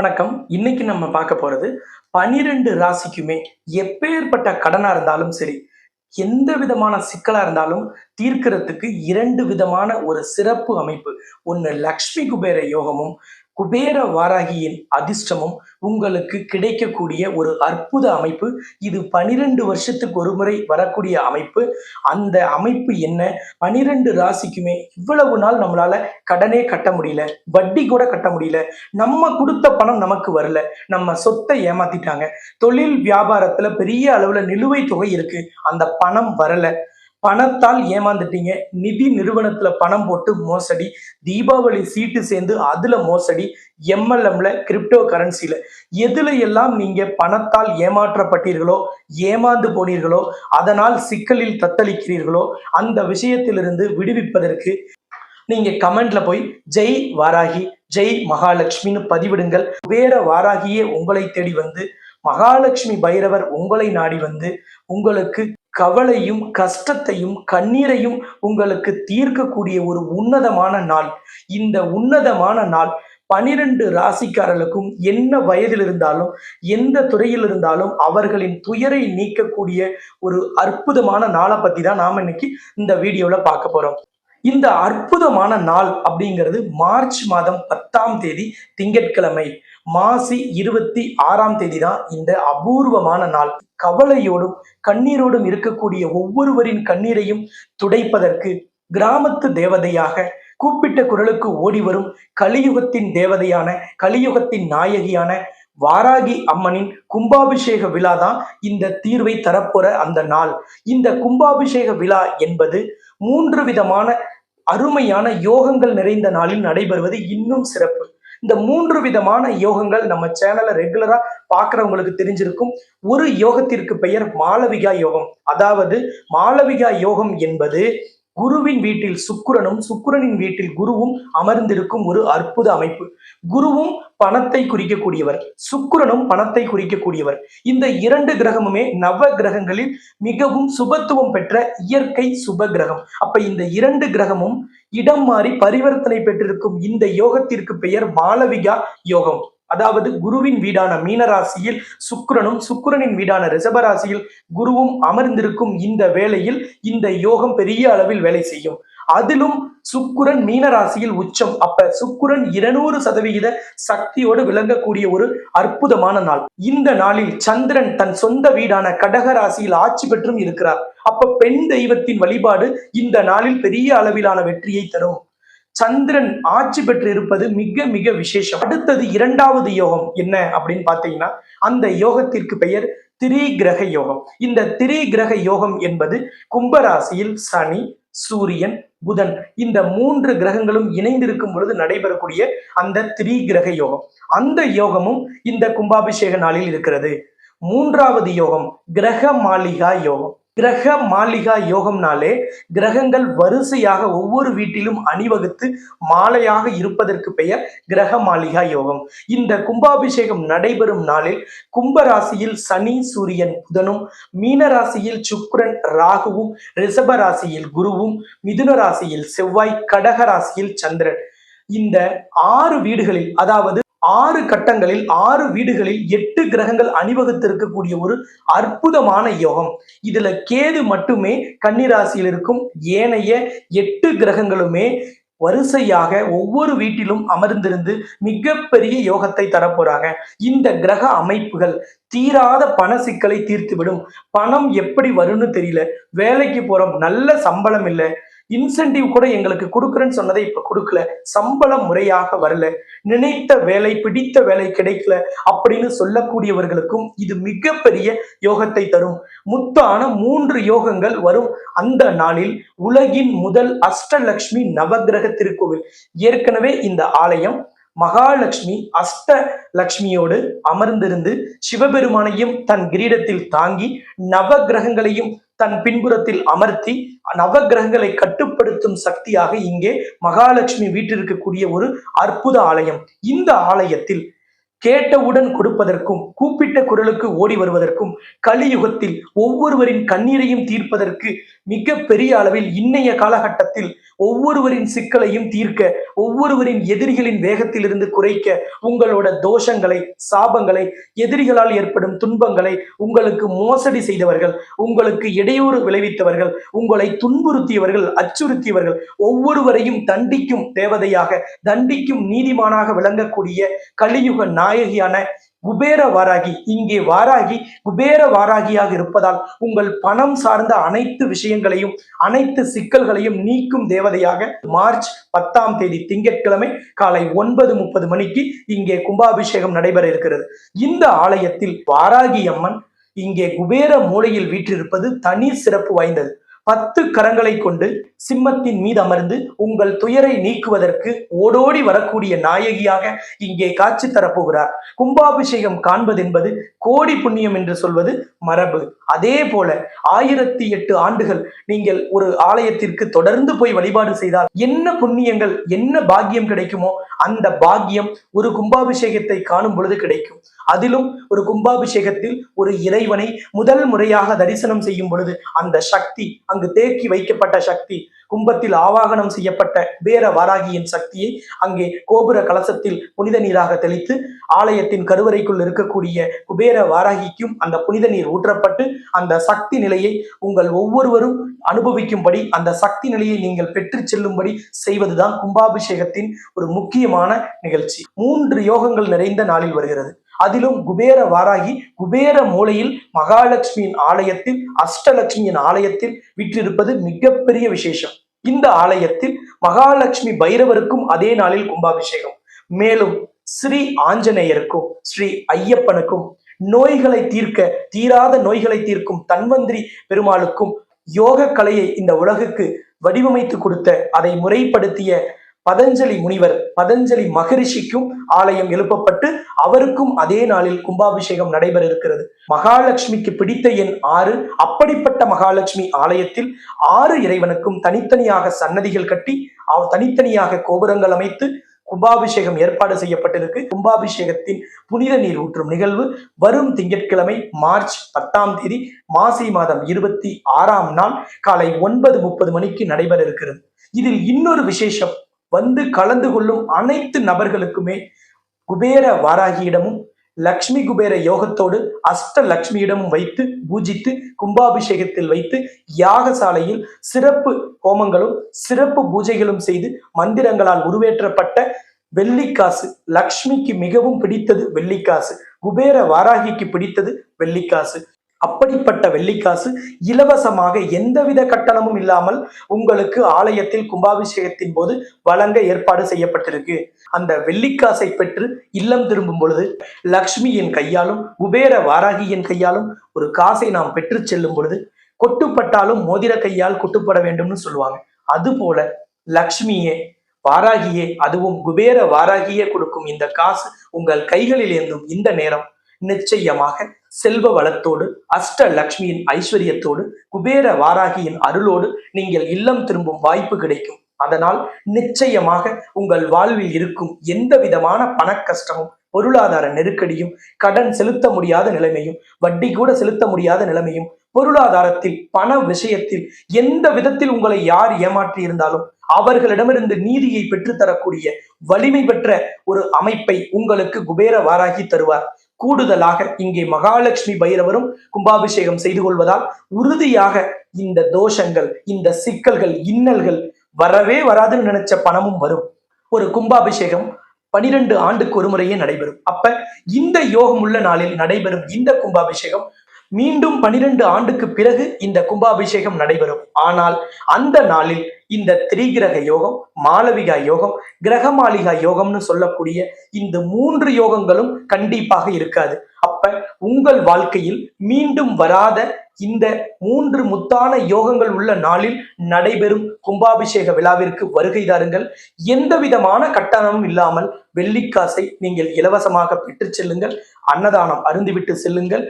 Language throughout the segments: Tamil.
வணக்கம். இன்னைக்கு நம்ம பார்க்க போறது பனிரெண்டு ராசிக்குமே எப்பேற்பட்ட கடனா இருந்தாலும் சரி எந்த விதமான சிக்கலா இருந்தாலும் தீர்க்கறதுக்கு இரண்டு விதமான ஒரு சிறப்பு அமைப்பு. ஒன்னு லக்ஷ்மி குபேர யோகமும் குபேர வாராகியின் அதிர்ஷ்டமும் உங்களுக்கு கிடைக்கக்கூடிய ஒரு அற்புத அமைப்பு. இது பனிரெண்டு வருஷத்துக்கு ஒரு முறை வரக்கூடிய அமைப்பு. அந்த அமைப்பு என்ன? பனிரெண்டு ராசிக்குமே இவ்வளவு நாள் நம்மளால கடனே கட்ட முடியல. வட்டி கூட கட்ட முடியல. நம்ம கொடுத்த பணம் நமக்கு வரல. நம்ம சொத்தை ஏமாத்திட்டாங்க. தொழில் வியாபாரத்துல பெரிய அளவுல நிலுவை தொகை இருக்கு. அந்த பணம் வரல. பணத்தால் ஏமாந்துட்டீங்க. நிதி நிறுவனத்துல பணம் போட்டு மோசடி. தீபாவளி சீட்டு சேர்ந்து அதுல மோசடி. எம்எல்எம்ல கிரிப்டோ கரன்சில எதுல எல்லாம் நீங்க பணத்தால் ஏமாற்றப்பட்டீர்களோ ஏமாந்து போனீர்களோ அதனால் சிக்கலில் தத்தளிக்கிறீர்களோ அந்த விஷயத்திலிருந்து விடுவிப்பதற்கு நீங்க கமெண்ட்ல போய் ஜெய் வாராகி ஜெய் மகாலட்சுமின்னு பதிவிடுங்கள். வேற வாராகியே உங்களை தேடி வந்து மகாலட்சுமி பைரவர் உங்களை நாடி வந்து உங்களுக்கு கவலையும் கஷ்டத்தையும் கண்ணீரையும் உங்களுக்கு தீர்க்கக்கூடிய ஒரு உன்னதமான நாள். இந்த உன்னதமான நாள் பனிரெண்டு ராசிக்காரர்களுக்கும் என்ன வயதில் இருந்தாலும் எந்த துறையில் இருந்தாலும் அவர்களின் துயரை நீக்கக்கூடிய ஒரு அற்புதமான நாளை பத்தி தான் நாம இன்னைக்கு இந்த வீடியோல பார்க்க போறோம். இந்த அற்புதமான நாள் அப்படிங்கிறது மார்ச் மாதம் பத்தாம் தேதி திங்கட்கிழமை. மாசி இருபத்தி ஆறாம் தேதி தான் இந்த அபூர்வமான நாள். கவலையோடும் கண்ணீரோடும் இருக்கக்கூடிய ஒவ்வொருவரின் கண்ணீரையும் துடைப்பதற்கு கிராமத்து தேவதையாக கூப்பிட்ட குரலுக்கு ஓடி வரும் கலியுகத்தின் தேவதையான கலியுகத்தின் நாயகியான வாராகி அம்மனின் கும்பாபிஷேக விழா தான் இந்த தீர்வை தரப்போற அந்த நாள். இந்த கும்பாபிஷேக விழா என்பது மூன்று விதமான அருமையான யோகங்கள் நிறைந்த நாளில் நடைபெறுவது இன்னும் சிறப்பு. இந்த மூன்று விதமான யோகங்கள் நம்ம சேனலை ரெகுலரா பாக்குறவங்களுக்கு தெரிஞ்சிருக்கும். ஒரு யோகத்திற்கு பெயர் மாளவிகா யோகம். அதாவது மாளவிகா யோகம் என்பது குருவின் வீட்டில் சுக்கிரனும் சுக்கிரனின் வீட்டில் குருவும் அமர்ந்திருக்கும் ஒரு அற்புத அமைப்பு. குருவும் பணத்தை குறிக்கக்கூடியவர் சுக்கிரனும் பணத்தை குறிக்கக்கூடியவர். இந்த இரண்டு கிரகமுமே நவ கிரகங்களில் மிகவும் சுபத்துவம் பெற்ற இயற்கை சுப கிரகம். அப்ப இந்த இரண்டு கிரகமும் இடம் மாறி பரிவர்த்தனை பெற்றிருக்கும் இந்த யோகத்திற்கு பெயர் மாளவிகா யோகம். அதாவது குருவின் வீடான மீனராசியில் சுக்கிரனும் சுக்கிரனின் வீடான ரிஷபராசியில் குருவும் அமர்ந்திருக்கும் இந்த வேளையில் இந்த யோகம் பெரிய அளவில் வேலை செய்யும். அதிலும் சுக்குரன் மீனராசியில் உச்சம். அப்ப சுக்குரன் இருநூறு சதவிகித சக்தியோடு விளங்கக்கூடிய ஒரு அற்புதமான நாள். இந்த நாளில் சந்திரன் தன் சொந்த வீடான கடக ராசியில் ஆட்சி பெற்றும் இருக்கிறார். அப்ப பெண் தெய்வத்தின் வழிபாடு இந்த நாளில் பெரிய அளவிலான வெற்றியை தரும். சந்திரன் ஆட்சி பெற்று இருப்பது மிக மிக விசேஷம். அடுத்தது இரண்டாவது யோகம் என்ன அப்படின்னு பார்த்தீங்கன்னா அந்த யோகத்திற்கு பெயர் திரிகிரக யோகம். இந்த திரிகிரக யோகம் என்பது கும்பராசியில் சனி சூரியன் புதன் இந்த மூன்று கிரகங்களும் இணைந்திருக்கும் பொழுது நடைபெறக்கூடிய அந்த திரிகிரக யோகம். அந்த யோகமும் இந்த கும்பாபிஷேக நாளில் இருக்கிறது. மூன்றாவது யோகம் கிரக மாளிகா யோகம். கிரக மாளிகா யோகம்னாலே கிரகங்கள் வரிசையாக ஒவ்வொரு வீட்டிலும் அணிவகுத்து மாலையாக இருப்பதற்கு பெயர் கிரக மாளிகா யோகம். இந்த கும்பாபிஷேகம் நடைபெறும் நாளில் கும்பராசியில் சனி சூரியன் புதனும் மீனராசியில் சுக்கிரன் ராகுவும் ரிஷப ராசியில் குருவும் மிதுன ராசியில் செவ்வாய் கடக ராசியில் சந்திரன். இந்த ஆறு வீடுகளில் அதாவது ஆறு கட்டங்களில் ஆறு வீடுகளில் எட்டு கிரகங்கள் அணிவகுத்திருக்கக்கூடிய ஒரு அற்புதமான யோகம். இதுல கேது மட்டுமே கன்னிராசியில் இருக்கும். ஏனைய எட்டு கிரகங்களுமே வரிசையாக ஒவ்வொரு வீட்டிலும் அமர்ந்திருந்து மிகப்பெரிய யோகத்தை தரப்போறாங்க. இந்த கிரக அமைப்புகள் தீராத பண சிக்கலை தீர்த்துவிடும். பணம் எப்படி வரும்னு தெரியல. வேலைக்கு போறோம். நல்ல சம்பளம் இல்லை. இன்சென்டிவ் கூட எங்களுக்கு கொடுக்குறேன்னு சொன்னதை இப்ப கொடுக்கல. சம்பளம் முறையாக வரல. நினைத்த வேலை பிடித்த வேலை கிடைக்கல அப்படின்னு சொல்லக்கூடியவர்களுக்கும் இது மிகப்பெரிய யோகத்தை தரும். முத்தான மூன்று யோகங்கள் வரும். அந்த நாளில் உலகின் முதல் அஷ்டலக்ஷ்மி நவகிரக திருக்கோவில். ஏற்கனவே இந்த ஆலயம் மகாலட்சுமி அஷ்டலக்ஷ்மியோடு அமர்ந்திருந்து சிவபெருமானையும் தன் கிரீடத்தில் தாங்கி நவ கிரகங்களையும் தன் பின்புறத்தில் அமர்த்தி நவகிரகங்களை கட்டுப்படுத்தும் சக்தியாக இங்கே மகாலட்சுமி வீட்டிற்கக்கூடிய ஒரு அற்புத ஆலயம். இந்த ஆலயத்தில் கேட்டவுடன் கொடுப்பதற்கும் கூப்பிட்ட குரலுக்கு ஓடி வருவதற்கும் கலியுகத்தில் ஒவ்வொருவரின் கண்ணீரையும் தீர்ப்பதற்கு மிக பெரிய அளவில் இன்னைய காலகட்டத்தில் ஒவ்வொருவரின் சிக்கலையும் தீர்க்க ஒவ்வொருவரின் எதிரிகளின் வேகத்திலிருந்து குறைக்க உங்களோட தோஷங்களை சாபங்களை எதிரிகளால் ஏற்படும் துன்பங்களை உங்களுக்கு மோசடி செய்தவர்கள் உங்களுக்கு இடையூறு விளைவித்தவர்கள் உங்களை துன்புறுத்தியவர்கள் அச்சுறுத்தியவர்கள் ஒவ்வொருவரையும் தண்டிக்கும் தேவதையாக தண்டிக்கும் நீதிமானாக விளங்கக்கூடிய கலியுக நாயகியான குபேர வாராகி இங்கே வாராகி குபேர வாராகியாக இருப்பதால் உங்கள் பணம் சார்ந்த அனைத்து விஷயங்களையும் அனைத்து சிக்கல்களையும் நீக்கும் தேவதையாக மார்ச் பத்தாம் தேதி திங்கட்கிழமை காலை ஒன்பது முப்பது மணிக்கு இங்கே கும்பாபிஷேகம் நடைபெற இருக்கிறது. இந்த ஆலயத்தில் வாராகி அம்மன் இங்கே குபேர மூலையில் வீற்றிருப்பது தனி சிறப்பு வாய்ந்தது. பத்து கரங்களை கொண்டு சிம்மத்தின் மீது அமர்ந்து உங்கள் துயரை நீக்குவதற்கு ஓடோடி வரக்கூடிய நாயகியாக இங்கே காட்சி தரப்போகிறார். கும்பாபிஷேகம் காண்பது என்பது கோடி புண்ணியம் என்று சொல்வது மரபு. அதே போல ஆயிரத்தி எட்டு ஆண்டுகள் நீங்கள் ஒரு ஆலயத்திற்கு தொடர்ந்து போய் வழிபாடு செய்தால் என்ன புண்ணியங்கள் என்ன பாக்கியம் கிடைக்குமோ அந்த பாக்கியம் ஒரு கும்பாபிஷேகத்தை காணும் பொழுது கிடைக்கும். அதிலும் ஒரு கும்பாபிஷேகத்தில் ஒரு இறைவனை முதல் முறையாக தரிசனம் செய்யும் பொழுது அந்த சக்தி அங்கு தேக்கி வைக்கப்பட்ட சக்தி கும்பத்தில் ஆவாகனம் செய்யப்பட்ட குபேர வாராகியின் சக்தியை அங்கே கோபுர கலசத்தில் புனித நீராக தெளித்து ஆலயத்தின் கருவறைக்குள் இருக்கக்கூடிய குபேர வாராகிக்கும் அந்த புனித நீர் ஊற்றப்பட்டு அந்த சக்தி நிலையை உங்கள் ஒவ்வொருவரும் அனுபவிக்கும்படி அந்த சக்தி நிலையை நீங்கள் பெற்று செல்லும்படி செய்வதுதான் கும்பாபிஷேகத்தின் ஒரு முக்கியமான நிகழ்ச்சி. மூன்று யோகங்கள் நிறைந்த நாளில் வருகிறது. அதிலும் குபேர வாராகி குபேர மூலையில் மகாலட்சுமியின் ஆலயத்தில் அஷ்டலட்சுமியின் ஆலயத்தில் விற்றிருப்பது மிகப்பெரிய விசேஷம். இந்த ஆலயத்தில் மகாலட்சுமி பைரவருக்கும் அதே நாளில் கும்பாபிஷேகம். மேலும் ஸ்ரீ ஆஞ்சநேயருக்கும் ஸ்ரீ ஐயப்பனுக்கும் நோய்களை தீர்க்க தீராத நோய்களை தீர்க்கும் தன்வந்திரி பெருமாளுக்கும் யோக கலையை இந்த உலகுக்கு வடிவமைத்து கொடுத்த அதை முறைப்படுத்திய பதஞ்சலி முனிவர் பதஞ்சலி மகரிஷிக்கும் ஆலயம் எழுப்பப்பட்டு அவருக்கும் அதே நாளில் கும்பாபிஷேகம் நடைபெற இருக்கிறது மகாலட்சுமிக்கு பிடித்த எண் ஆறு. அப்படிப்பட்ட மகாலட்சுமி ஆலயத்தில் ஆறு இறைவனுக்கும் தனித்தனியாக சன்னதிகள் கட்டி தனித்தனியாக கோபுரங்கள் அமைத்து கும்பாபிஷேகம் ஏற்பாடு செய்யப்பட்டிருக்கு. கும்பாபிஷேகத்தின் புனித நீர் ஊற்றும் நிகழ்வு வரும் திங்கட்கிழமை மார்ச் பத்தாம் தேதி மாசி மாதம் இருபத்தி ஆறாம் நாள் காலை ஒன்பது முப்பது மணிக்கு நடைபெற இருக்கிறது இதில் இன்னொரு விசேஷம் வந்து கலந்து கொள்ளும் அனைத்து நபர்களுக்குமே குபேர வாராகியிடமும் லக்ஷ்மி குபேர யோகத்தோடு அஷ்ட லக்ஷ்மியிடமும் வைத்து பூஜித்து கும்பாபிஷேகத்தில் வைத்து யாகசாலையில் சிறப்பு ஹோமங்களும் சிறப்பு பூஜைகளும் செய்து மந்திரங்களால் உருவேற்றப்பட்ட வெள்ளிக்காசு. லக்ஷ்மிக்கு மிகவும் பிடித்தது வெள்ளிக்காசு. குபேர வாராகிக்கு பிடித்தது வெள்ளிக்காசு. அப்படிப்பட்ட வெள்ளிக்காசு இலவசமாக எந்தவித கட்டணமும் இல்லாமல் உங்களுக்கு ஆலயத்தில் கும்பாபிஷேகத்தின் போது வழங்க ஏற்பாடு செய்யப்பட்டிருக்கு. அந்த வெள்ளிக்காசை பெற்று இல்லம் திரும்பும் பொழுது லக்ஷ்மியின் கையாலும் குபேர வாராகியின் கையாலும் ஒரு காசை நாம் பெற்று செல்லும் பொழுது கொட்டுப்பட்டாலும் மோதிர கையால் கொட்டுப்பட வேண்டும்னு சொல்லுவாங்க. அதுபோல லக்ஷ்மியே வாராகியே அதுவும் குபேர வாராகியே கொடுக்கும் இந்த காசு உங்கள் கைகளில் இருந்தும் இந்த நேரம் நிச்சயமாக செல்வ வளத்தோடு அஷ்ட லக்ஷ்மியின் ஐஸ்வர்யத்தோடு குபேர வாராகியின் அருளோடு நீங்கள் இல்லம் திரும்பும் வாய்ப்பு கிடைக்கும். அதனால் நிச்சயமாக உங்கள் வாழ்வில் இருக்கும் எந்த விதமான பண கஷ்டமும் பொருளாதார நெருக்கடியும் கடன் செலுத்த முடியாத நிலைமையும் வட்டி கூட செலுத்த முடியாத நிலைமையும் பொருளாதாரத்தில் பண விஷயத்தில் எந்த விதத்தில் உங்களை யார் ஏமாற்றி இருந்தாலும் அவர்களிடமிருந்து நீதியை பெற்றுத்தரக்கூடிய வலிமை பெற்ற ஒரு அமைப்பை உங்களுக்கு குபேர வாராகி தருவார். கூடுதலாக இங்கே மகாலட்சுமி பைரவரும் கும்பாபிஷேகம் செய்து கொள்வதால் உறுதியாக இந்த தோஷங்கள் இந்த சிக்கல்கள் இன்னல்கள் வரவே வராதுன்னு நினைச்ச பணமும் வரும். ஒரு கும்பாபிஷேகம் பனிரெண்டு ஆண்டுக்கு ஒரு முறையே நடைபெறும். அப்ப இந்த யோகம் உள்ள நாளில் நடைபெறும் இந்த கும்பாபிஷேகம் மீண்டும் பனிரெண்டு ஆண்டுக்கு பிறகு இந்த கும்பாபிஷேகம் நடைபெறும். ஆனால் அந்த நாளில் இந்த திரிகிரக யோகம் மாளவிகா யோகம் கிரகமாளிகா யோகம்னு சொல்லக்கூடிய இந்த மூன்று யோகங்களும் கண்டிப்பாக இருக்காது. அப்ப உங்கள் வாழ்க்கையில் மீண்டும் வராத இந்த மூன்று முத்தான யோகங்கள் உள்ள நாளில் நடைபெறும் கும்பாபிஷேக விழாவிற்கு வருகை தாருங்கள். எந்த விதமான கட்டணமும் இல்லாமல் வெள்ளிக்காசை நீங்கள் இலவசமாக பெற்று செல்லுங்கள். அன்னதானம் அருந்துவிட்டு செல்லுங்கள்.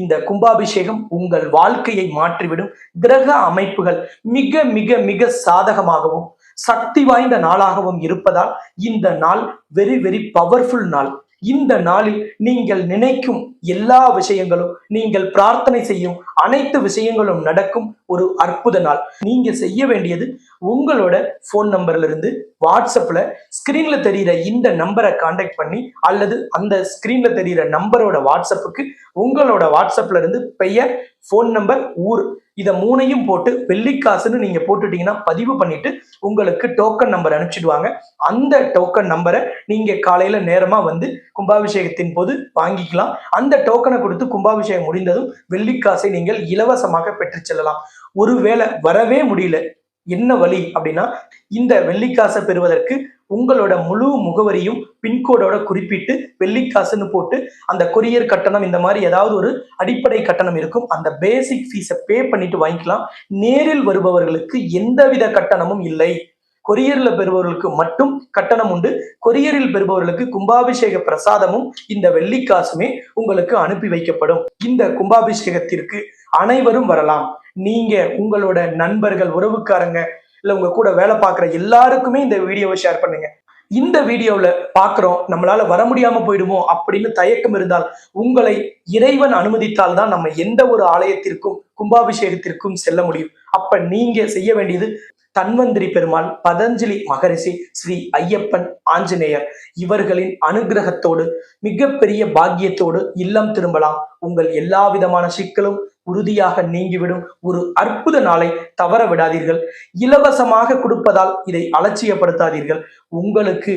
இந்த கும்பாபிஷேகம் உங்கள் வாழ்க்கையை மாற்றிவிடும். கிரக அமைப்புகள் மிக மிக மிக சாதகமாகவும் சக்தி வாய்ந்த நாளாகவும் இருப்பதால் இந்த நாள் வெரி வெரி பவர்ஃபுல் நாள். இந்த நாளில் நீங்கள் நினைக்கும் எல்லா விஷயங்களும் நீங்கள் பிரார்த்தனை செய்யும் அனைத்து விஷயங்களும் நடக்கும் ஒரு அற்புத நாள். நீங்க செய்ய வேண்டியது உங்களோட ஃபோன் நம்பர்ல இருந்து வாட்ஸ்அப்ல ஸ்கிரீன்ல தெரியிற இந்த நம்பரை காண்டாக்ட் பண்ணி அல்லது அந்த ஸ்கிரீன்ல தெரியிற நம்பரோட வாட்ஸ்அப்புக்கு உங்களோட வாட்ஸ்அப்ல இருந்து பெயர் ஃபோன் நம்பர் ஊர் இதை மூணையும் போட்டு வெள்ளிக்காசுன்னு நீங்க போட்டுட்டீங்கன்னா பதிவு பண்ணிட்டு உங்களுக்கு டோக்கன் நம்பர் அனுப்பிச்சிடுவாங்க. அந்த டோக்கன் நம்பரை நீங்க காலையில நேரமா வந்து கும்பாபிஷேகத்தின் போது வாங்கிக்கலாம். அந்த டோக்கனை கொடுத்து கும்பாபிஷேகம் முடிந்ததும் வெள்ளிக்காசை நீங்கள் இலவசமாக பெற்று செல்லலாம். ஒருவேளை வரவே முடியல. என்ன வழி அப்படின்னா இந்த வெள்ளிக்காசை பெறுவதற்கு உங்களோட முழு முகவரியும் பின்கோடோட குறிப்பிட்டு வெள்ளிக்காசுன்னு போட்டு அந்த கொரியர் கட்டணம் இந்த மாதிரி ஏதாவது ஒரு அடிப்படை கட்டணம் இருக்கும். அந்த பேசிக் ஃபீஸை பே பண்ணிட்டு வாங்கிக்கலாம். நேரில் வருபவர்களுக்கு எந்தவித கட்டணமும் இல்லை. கொரியர்ல பெறுபவர்களுக்கு மட்டும் கட்டணம் உண்டு. கொரியரில் பெறுபவர்களுக்கு கும்பாபிஷேக பிரசாதமும் இந்த வெள்ளிக்காசுமே உங்களுக்கு அனுப்பி வைக்கப்படும். இந்த கும்பாபிஷேகத்திற்கு அனைவரும் வரலாம். நீங்க உங்களோட நண்பர்கள் உறவுக்காரங்க இல்ல உங்க கூட வேலை பார்க்குற எல்லாருக்குமே இந்த வீடியோவை ஷேர் பண்ணுங்க. இந்த வீடியோவில் பார்க்குறோம் நம்மளால வர முடியாம போயிடுமோ அப்படின்னு தயக்கம் இருந்தால் உங்களை இறைவன் அனுமதித்தால் தான் நம்ம எந்த ஒரு ஆலயத்திற்கும் கும்பாபிஷேகத்திற்கும் செல்ல முடியும். அப்ப நீங்க செய்ய வேண்டியது தன்வந்திரி பெருமாள் பதஞ்சலி மகரிஷி ஸ்ரீ ஐயப்பன் ஆஞ்சநேயர். இவர்களின் அனுகிரகத்தோடு மிகப்பெரிய பாக்கியத்தோடு இல்லம் திரும்பலாம். உங்கள் எல்லா விதமான சிக்கலும் உறுதியாக நீங்கிவிடும் ஒரு அற்புத நாளை தவற விடாதீர்கள் இலவசமாக கொடுப்பதால் இதை அலட்சியப்படுத்தாதீர்கள். உங்களுக்கு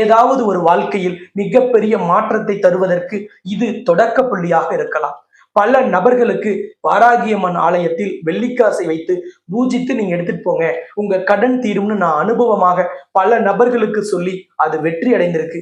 ஏதாவது ஒரு வாழ்க்கையில் மிகப்பெரிய மாற்றத்தை தருவதற்கு இது தொடக்க புள்ளியாக இருக்கலாம். பல நபர்களுக்கு வாராகியம்மன் ஆலயத்தில் வெள்ளிக்காசை வைத்து பூஜித்து நீங்க எடுத்துட்டு போங்க. உங்க கடன் தீரும்னு நான் அனுபவமாக பல நபர்களுக்கு சொல்லி அது வெற்றி அடைந்திருக்கு.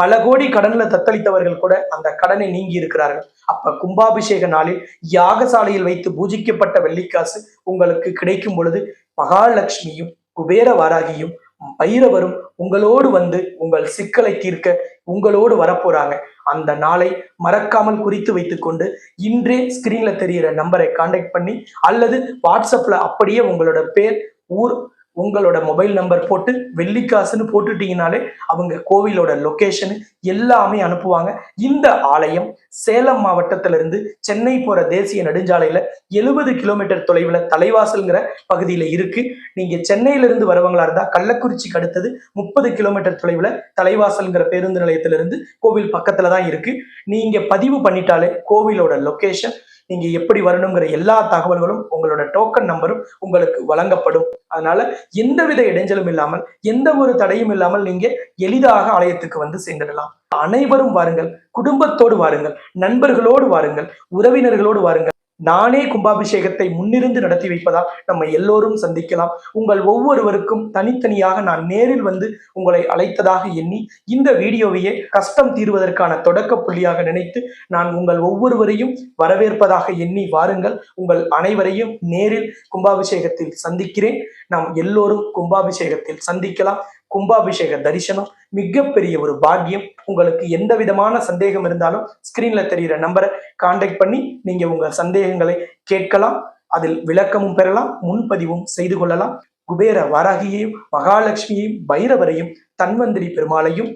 பல கோடி கடன்ல தத்தளித்தவர்கள் கூட அந்த கடனை நீங்கி இருக்கிறார்கள். அப்ப கும்பாபிஷேக நாளில் யாகசாலையில் வைத்து பூஜிக்கப்பட்ட வெள்ளிக்காசு உங்களுக்கு கிடைக்கும் பொழுது மகாலட்சுமியும் குபேர வாராகியும் பைரவரும் உங்களோடு வந்து உங்கள் சிக்கலை தீர்க்க உங்களோடு வரப்போறாங்க. அந்த நாளை மறக்காமல் குறித்து வைத்துக்கொண்டு இன்றே ஸ்கிரீன்ல தெரியிற நம்பரை காண்டாக்ட் பண்ணி அல்லது வாட்ஸ்அப்ல அப்படியே உங்களோட பேர் ஊர் உங்களோட மொபைல் நம்பர் போட்டு வெள்ளிக்காசுன்னு போட்டுட்டீங்கனாலே அவங்க கோவிலோட லொக்கேஷனு எல்லாமே அனுப்புவாங்க. இந்த ஆலயம் சேலம் மாவட்டத்திலிருந்து சென்னை போற தேசிய நெடுஞ்சாலையில எழுபது கிலோமீட்டர் தொலைவில் தலைவாசல்ங்கிற பகுதியில இருக்கு. நீங்க சென்னையிலிருந்து வரவங்களா இருந்தா கள்ளக்குறிச்சிக்கு அடுத்தது முப்பது கிலோமீட்டர் தொலைவில் தலைவாசல்ங்கிற பேருந்து நிலையத்திலிருந்து கோவில் பக்கத்துல தான் இருக்கு. நீங்க பதிவு பண்ணிட்டாலே கோவிலோட லொக்கேஷன் நீங்க எப்படி வரணுங்கிற எல்லா தகவல்களும் உங்களோட டோக்கன் நம்பரும் உங்களுக்கு வழங்கப்படும். அதனால எந்தவித இடைஞ்சலும் இல்லாமல் எந்த ஒரு தடையும் இல்லாமல் நீங்க எளிதாக ஆலயத்துக்கு வந்து சேர்ந்துடலாம். அனைவரும் வாருங்கள் குடும்பத்தோடு வாருங்கள் நண்பர்களோடு வாருங்கள் உறவினர்களோடு வாருங்கள். நானே கும்பாபிஷேகத்தை முன்னிருந்து நடத்தி வைப்பதால் நம்ம எல்லோரும் சந்திக்கலாம். உங்கள் ஒவ்வொருவருக்கும் தனித்தனியாக நான் நேரில் வந்து உங்களை அழைத்ததாக எண்ணி இந்த வீடியோவையே கஷ்டம் தீர்வதற்கான தொடக்க புள்ளியாக நினைத்து நான் உங்கள் ஒவ்வொருவரையும் வரவேற்பதாக எண்ணி வாருங்கள். உங்கள் அனைவரையும் நேரில் கும்பாபிஷேகத்தில் சந்திக்கிறேன். நாம் எல்லோரும் கும்பாபிஷேகத்தில் சந்திக்கலாம். கும்பாபிஷேக தரிசனம் மிகப்பெரிய ஒரு பாக்கியம். உங்களுக்கு எந்த விதமான சந்தேகம் இருந்தாலும் ஸ்கிரீன்ல தெரியிற நம்பரை காண்டாக்ட் பண்ணி நீங்க உங்க சந்தேகங்களை கேட்கலாம். அதில் விளக்கமும் பெறலாம் முன்பதிவும் செய்து கொள்ளலாம். குபேர வாராகியையும் மகாலட்சுமியையும் பைரவரையும் தன்வந்திரி பெருமாளையும்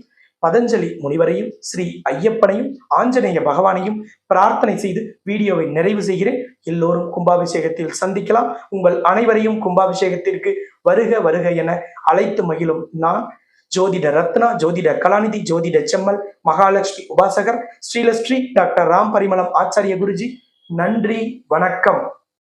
பதஞ்சலி முனிவரையும் ஸ்ரீ ஐயப்பனையும் ஆஞ்சநேய பகவானையும் பிரார்த்தனை செய்து வீடியோவை நிறைவு செய்கிறேன். எல்லோரும் கும்பாபிஷேகத்தில் சந்திக்கலாம். உங்கள் அனைவரையும் கும்பாபிஷேகத்திற்கு வருக வருக என அழைத்து மகிழும் நான் ஜோதிட ரத்னா ஜோதிட கலாநிதி ஜோதிட செம்மல் மகாலட்சுமி உபாசகர் ஸ்ரீலஸ்ரீ டாக்டர் ராம் பரிமளம் ஆச்சாரிய குருஜி. நன்றி வணக்கம்.